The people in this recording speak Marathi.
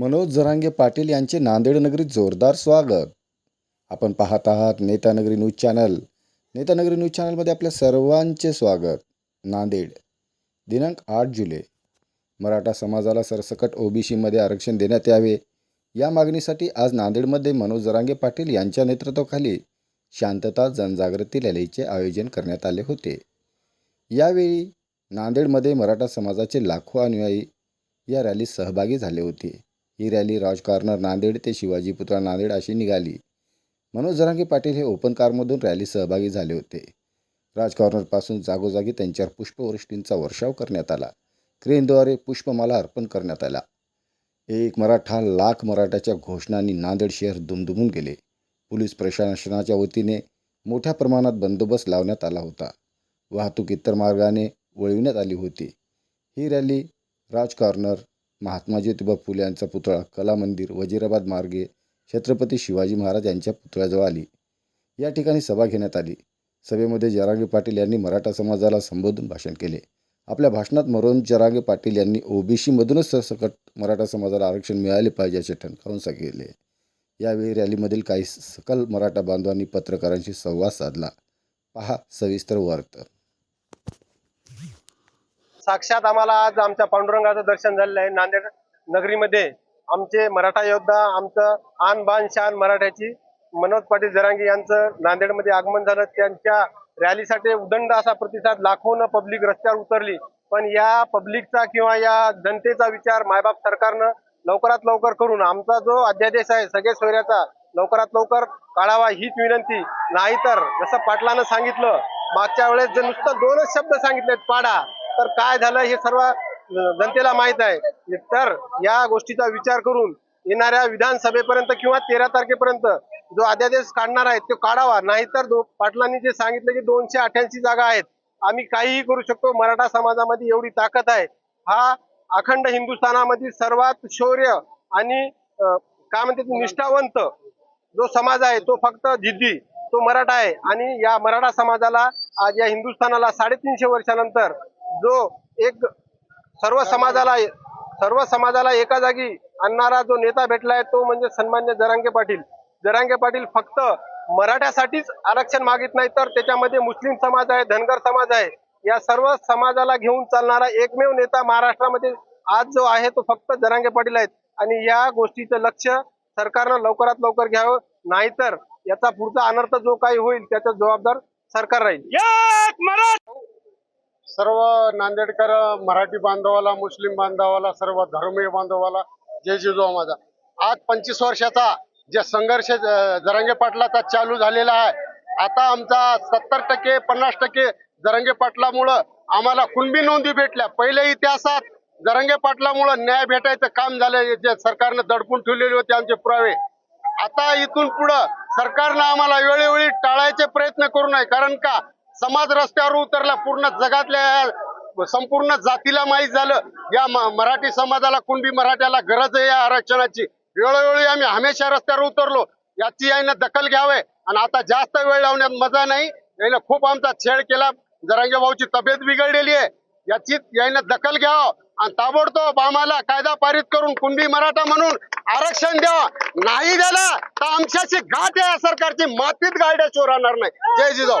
मनोज जरांगे पाटील यांचे नांदेड नगरीत जोरदार स्वागत. आपण पाहत आहात Netanagari news channel. Netanagari news चॅनलमध्ये आपल्या सर्वांचे स्वागत. नांदेड दिनांक आठ जुलै. मराठा समाजाला सरसकट ओबीसीमध्ये आरक्षण देण्यात यावे या मागणीसाठी आज नांदेडमध्ये मनोज जरांगे पाटील यांच्या नेतृत्वाखाली शांतता जनजागृती रॅलीचे आयोजन करण्यात आले होते. यावेळी नांदेडमध्ये मराठा समाजाचे लाखो अनुयायी या रॅलीत सहभागी झाले होते. ही रॅली राज नांदेड ते शिवाजी पुतळा नांदेड अशी निघाली. मनोज जरांगे पाटील हे ओपन कारमधून रॅली सहभागी झाले होते. राज जागोजागी त्यांच्यावर पुष्पवृष्टींचा वर्षाव करण्यात आला. क्रेनद्वारे पुष्पमाला अर्पण करण्यात आला. एक मराठा लाख मराठाच्या घोषणांनी नांदेड शहर दुमदुमून गेले. पोलीस प्रशासनाच्या वतीने मोठ्या प्रमाणात बंदोबस्त लावण्यात आला होता. वाहतूक इतर मार्गाने वळविण्यात आली होती. ही रॅली राज महात्मा ज्योतिबा फुले यांचा पुतळा कला मंदिर वजीराबाद मार्गे छत्रपती शिवाजी महाराज यांच्या पुतळ्याजवळ आली. या ठिकाणी सभा घेण्यात आली. सभेमध्ये जरांगे पाटील यांनी मराठा समाजाला संबोधून भाषण केले. आपल्या भाषणात मरून जरांगे पाटील यांनी ओबीसीमधूनच सरसकट मराठा समाजाला आरक्षण मिळाले पाहिजे असे ठणकावून सांगितले. यावेळी रॅलीमधील काही सकल मराठा बांधवांनी पत्रकारांशी संवाद साधला. पहा सविस्तर वार्ता. साक्षात आम्हाला आज आमच्या पांडुरंगाचं दर्शन झालेलं आहे. नांदेड नगरीमध्ये आमचे मराठा योद्धा आमचं आन बान शान मराठ्याची मनोज पाटील जरांगे यांचं नांदेडमध्ये आगमन झालं. त्यांच्या रॅलीसाठी उदंड असा प्रतिसाद लाखोनं पब्लिक रस्त्यावर उतरली. पण या पब्लिकचा किंवा या जनतेचा विचार मायबाप सरकारनं लवकरात लवकर करून आमचा जो अध्यादेश आहे सगळे सोयऱ्याचा लवकरात लवकर काढावा हीच विनंती. नाहीतर जसं पाटलानं सांगितलं मागच्या वेळेस जे नुसतं दोनच शब्द सांगितलेत पाडा. तर काय झालं हे सर्व जनतेला माहीत आहे. तर या गोष्टीचा विचार करून येणाऱ्या विधानसभेपर्यंत किंवा तेरा तारखेपर्यंत जो अध्यादेश काढणार आहे तो काढावा. नाहीतर पाटलांनी जे सांगितलं की दोनशे अठ्याऐंशी जागा आहेत आम्ही काहीही करू शकतो. मराठा समाजामध्ये एवढी ताकद आहे. हा अखंड हिंदुस्थानामधील सर्वात शौर्य आणि काय म्हणते निष्ठावंत जो समाज आहे तो फक्त जिद्दी तो मराठा आहे. आणि या मराठा समाजाला आज या हिंदुस्थानाला साडेतीनशे वर्षानंतर जो एक सर्व समाजाला सर्व समाजाला एका जागी आणणारा जो नेता भेटलाय तो म्हणजे सन्मान्य जरांगे पाटील. जरांगे पाटील फक्त मराठ्यासाठीच आरक्षण मागित नाही तर त्याच्यामध्ये मुस्लिम समाज आहे धनगर समाज आहे या सर्व समाजाला घेऊन चालणारा एकमेव नेता महाराष्ट्रामध्ये आज जो आहे तो फक्त जरांगे पाटील आहेत. आणि या गोष्टीचं लक्ष सरकारनं लवकरात लवकर घ्यावं नाहीतर याचा पुढचा अनर्थ जो काही होईल त्याचा जबाबदार सरकार राहील. सर्व नांदेडकर मराठी बांधवाला मुस्लिम बांधवाला सर्व धर्मीय बांधवाला जय जिजो माझा आज पंचवीस वर्षाचा जे संघर्ष ज- जरांगे पाटलाचा चालू झालेला आहे. आता आमचा सत्तर टक्के पन्नास टक्के जरंगे पाटलामुळं आम्हाला कुणबी नोंदी भेटल्या. पहिल्या इतिहासात जरंगे पाटलामुळं न्याय भेटायचं काम झालं. जे सरकारनं दडपून ठेवलेले होते आमचे पुरावे. आता इथून पुढं सरकारनं आम्हाला वेळोवेळी टाळायचे प्रयत्न करू नये. कारण का? समाज रस्त्यावर उतरला पूर्ण जगातल्या संपूर्ण जातीला माहीत झालं. या मराठी समाजाला कुणबी मराठ्याला गरज आहे या आरक्षणाची. वेळोवेळी आम्ही हमेशा रस्त्यावर उतरलो. याची यानं दखल घ्यावे. आणि आता जास्त वेळ लावण्यात मजा नाही. यानं खूप आमचा छेड केला. जरांगे भाऊची तब्येत बिघडलेली आहे. याची यानं दखल घ्यावं. आणि ताबडतोब आम्हाला कायदा पारित करून कुणबी मराठा म्हणून आरक्षण द्यावं. नाही दिलं तर आमच्याशी घाट आहे. या सरकारची मातीत गाड्या चोर राहणार नाही. जय जिजाऊ.